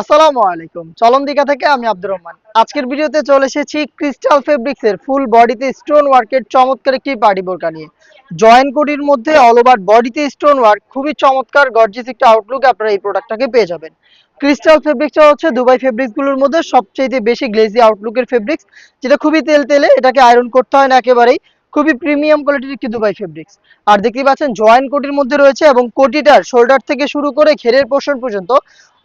আসসালামু আলাইকুম। চলন থেকে আমি আব্দুর রহমান। আজকের ভিডিওতে চলে এসেছি ক্রিস্টাল ফেব্রিক্স এর ফুল বডিতে স্টোন ওয়ার্কের চমৎকার একটি পার্টি বোরকা নিয়ে। জয়েন্ট কোডির মধ্যে অল ওভার বডিতে স্টোন ওয়ার্ক খুবই চমৎকার গর্জিয়াস একটা আউটলুক আপনারা এই প্রোডাক্টটাকে পেয়ে যাবেন। ক্রিস্টাল ফেব্রিক্সটা হচ্ছে দুবাই ফেব্রিক্সগুলোর মধ্যে সবচেয়ে বেশি গ্লেজি আউটলুকের ফেব্রিক্স যেটা খুবই তেল তেলে, এটাকে আয়রন করতে হয় না একেবারেই। খুবই প্রিমিয়াম কোয়ালিটির একটি দুবাই ফেব্রিক্স আর দেখতে পাচ্ছেন জয়েন্ট কোটির মধ্যে রয়েছে এবং কোটিটার শোল্ডার থেকে শুরু করে ঘেরের পোর্শন পর্যন্ত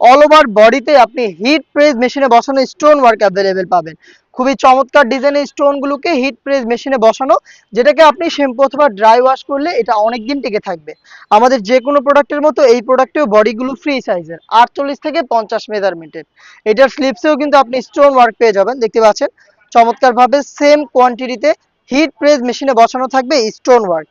অল ওভার বডিতে আপনি হিট প্রেস মেশিনে বসানো স্টোন ওয়ার্ক অ্যাভেলেবেল পাবেন। খুবই চমৎকার ডিজাইনের স্টোনগুলোকে হিট প্রেস মেশিনে বসানো, যেটাকে আপনি শ্যাম্পু অথবা ড্রাই ওয়াশ করলে এটা অনেক দিন টিকে থাকবে। আমাদের যে কোনো প্রোডাক্টের মতো এই প্রোডাক্টেও বডিগুলো ফ্রি সাইজের আটচল্লিশ থেকে পঞ্চাশ মেজারমেন্টের এটার স্লিপসেও কিন্তু আপনি স্টোন ওয়ার্ক পেয়ে যাবেন, দেখতে পাচ্ছেন। চমৎকারভাবে সেম কোয়ান্টিটিতে হিট প্রেস মেশিনে বসানো থাকবে স্টোন ওয়ার্ক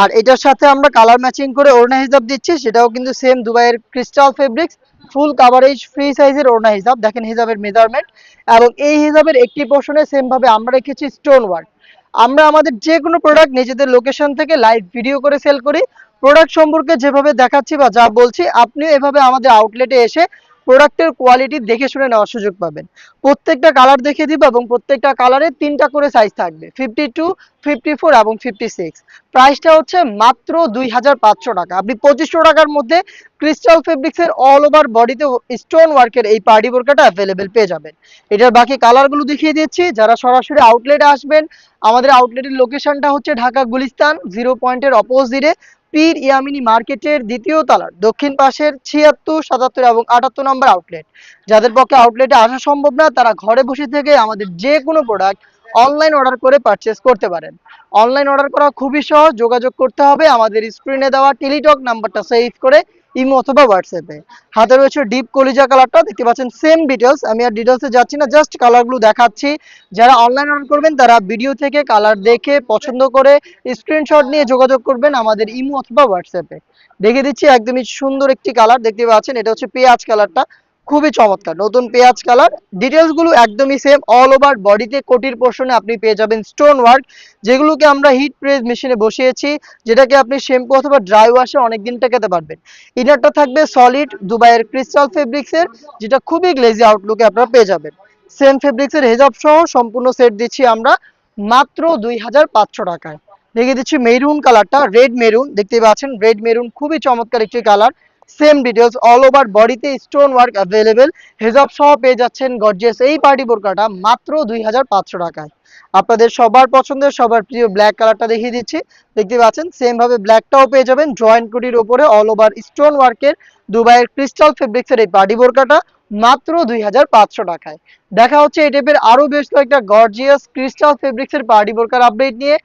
আর এটার সাথে আমরা কালার ম্যাচিং করে ওড়না হিসাব দিচ্ছি, সেটাও কিন্তু সেম দুবাইয়ের crystal fabrics full coverage free সাইজের ওড়না হিসাব। দেখেন হিসাবের মেজারমেন্ট এবং এই হিসাবের একটি পোর্শনে সেম ভাবে আমরা রেখেছি স্টোন ওয়ার্ক আমরা আমাদের যে কোনো প্রোডাক্ট নিজেদের লোকেশন থেকে লাইভ ভিডিও করে সেল করি। প্রোডাক্ট সম্পর্কে যেভাবে দেখাচ্ছি বা যা বলছি, আপনিও এভাবে আমাদের আউটলেটে এসে প্রোডাক্টের কোয়ালিটি দেখে শুনে নেওয়ার সুযোগ পাবেন। প্রত্যেকটা কালার দেখে দিব এবং প্রত্যেকটা কালারে তিনটা করে সাইজ থাকবে ফিফটি টু ফিফটি ফোর এবং ফিফটি সিক্স প্রাইসটা হচ্ছে মাত্র দুই হাজার পাঁচশো টাকা। আপনি পঁচিশশো টাকার মধ্যে ক্রিস্টাল ফেব্রিক্সের অল ওভার বডিতে স্টোন ওয়ার্কের এই পার্টি বোরকাটা অ্যাভেলেবেল পেয়ে যাবেন। এটার বাকি কালারগুলো দেখিয়ে দিচ্ছি। যারা সরাসরি আউটলেটে আসবেন, আমাদের আউটলেটের লোকেশনটা হচ্ছে ঢাকা গুলিস্তান জিরো পয়েন্টের অপোজিটে পীর ইয়ামিনী মার্কেটের দ্বিতীয় তলার দক্ষিণ পাশের ছিয়াত্তর, সাতাত্তর এবং আটাত্তর নম্বর আউটলেট যাদের পক্ষে আউটলেটে আসা সম্ভব না, তারা ঘরে বসে থেকে আমাদের যে কোনো প্রোডাক্ট অনলাইন অর্ডার করে পারচেস করতে পারেন। অনলাইন অর্ডার করা খুবই সহজ, যোগাযোগ করতে হবে। আমাদের স্ক্রিনে দেওয়া টেলিটক নাম্বারটা সেভ করে ইমো অথবা হোয়াটসঅ্যাপে হাতে রয়েছে ডিপ কলিজা কালারটা দেখতে পাচ্ছেন সেম ডিটেলস আমি আর ডিটেলসে যাচ্ছি না জাস্ট কালারগুলো দেখাচ্ছি। যারা অনলাইন অর্ডার করবেন, তারা ভিডিও থেকে কালার দেখে, পছন্দ করে স্ক্রিনশট নিয়ে যোগাযোগ করবেন আমাদের ইমো অথবা হোয়াটসঅ্যাপে দেখে দিচ্ছি, একদমই সুন্দর একটি কালার দেখতে পাচ্ছেন, এটা হচ্ছে পেঁয়াজ কালারটা খুবই চমৎকার। নতুন পেঁয়াজ কালার ডিটেলসগুলো একদমই সেম অল ওভার বডিতে কোটির পোর্শনে আপনি পেয়ে যাবেন স্টোন ওয়ার্ক যেগুলোকে আমরা হিট প্রেস মেশিনে বসিয়েছি, যেটাকে আপনি শ্যাম্পু অথবা ড্রাই ওয়াশে অনেকদিন টেকাতে পারবেন। ইনারটা থাকবে সলিড দুবাইয়ের ক্রিস্টাল ফেব্রিক্স এর যেটা খুবই গ্লেজি আউটলুকে আপনারা পেয়ে যাবেন। সেম ফেব্রিক্স এর হেজাব সহ সম্পূর্ণ সেট দিচ্ছি আমরা মাত্র দুই হাজার পাঁচশো টাকায়। দেখিয়ে দিচ্ছি মেরুন কালারটা রেড মেরুন দেখতে পাচ্ছেন রেড মেরুন খুবই চমৎকার একটি colour same details all over বডিতে স্টোন ওয়ার্ক অ্যাভেলেবেল হেজাব সহ পেয়ে যাচ্ছেন গর্জিয়াস এই পার্টি বোরকাটা মাত্র দুই হাজার পাঁচশো টাকায়। আপনাদের সবার পছন্দের, সবার প্রিয় ব্ল্যাক কালারটা দেখিয়ে দিচ্ছি। দেখতে পাচ্ছেন সেম ভাবে ব্ল্যাকটাও পেয়ে যাবেন। জয়েন্ট কুটির ওপরে অল ওভার স্টোন ওয়ার্কের দুবাইয়ের ক্রিস্টাল ফেব্রিক্সের এই পার্টি বোরকাটা মাত্র দুই হাজার পাঁচশো টাকায়। দেখা হচ্ছে এই টাইপের আরও বেশ কয়েকটা গর্জিয়াস ক্রিস্টাল ফেব্রিক্সের পার্টি বোরকার আপডেট নিয়ে।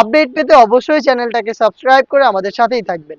আপডেট পেতে অবশ্যই চ্যানেলটাকে সাবস্ক্রাইব করে আমাদের সাথেই থাকবেন।